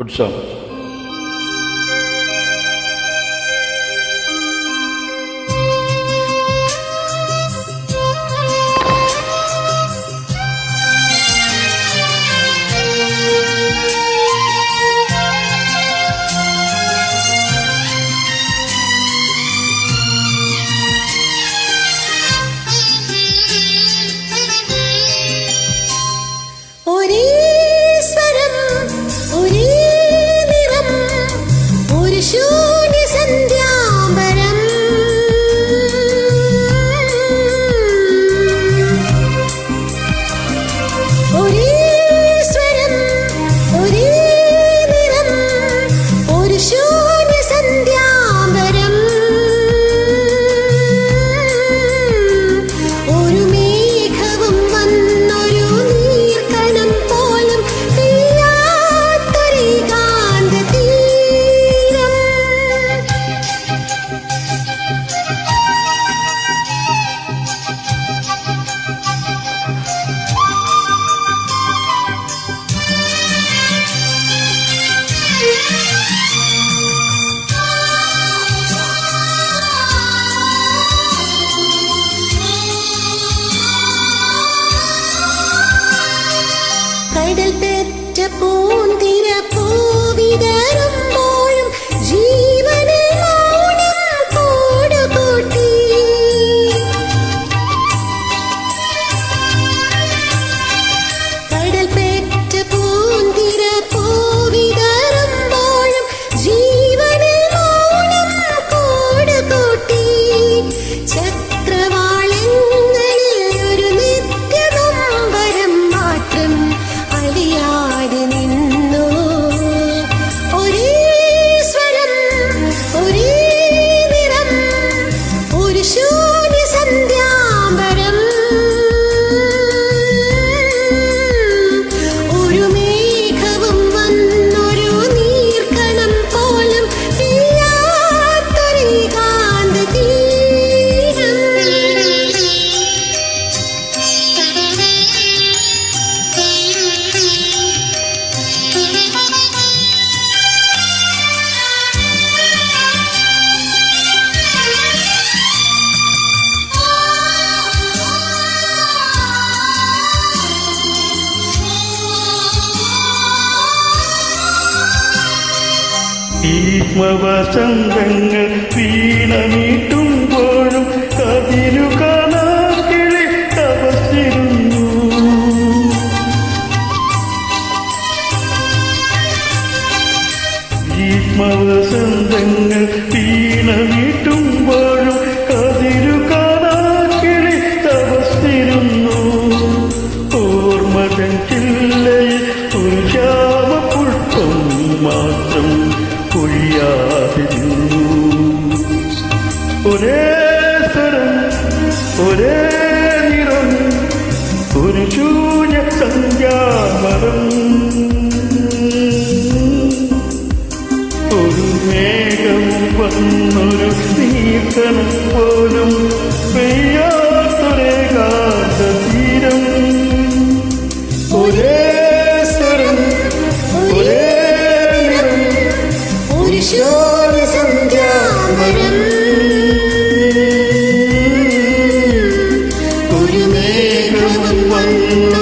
good service. பாடல் பெற்ற பூந்திர பூவிதரும் സീക്ഷ്മവസന്തങ്ങൾ വീണമീട്ടുമ്പോഴും കതിരു കാണാക്കിളി തപസ്സിരുന്നു. സീക്ഷ്മവസന്തങ്ങൾ വീണമീട്ടുമ്പോഴും കതിരു ഒരേ നിറം ഒരു ശൂന്യ സന്ധ്യാമരം. ഒരു മേഘം വന്നൊരു നീർത്തനം പോലും Guru me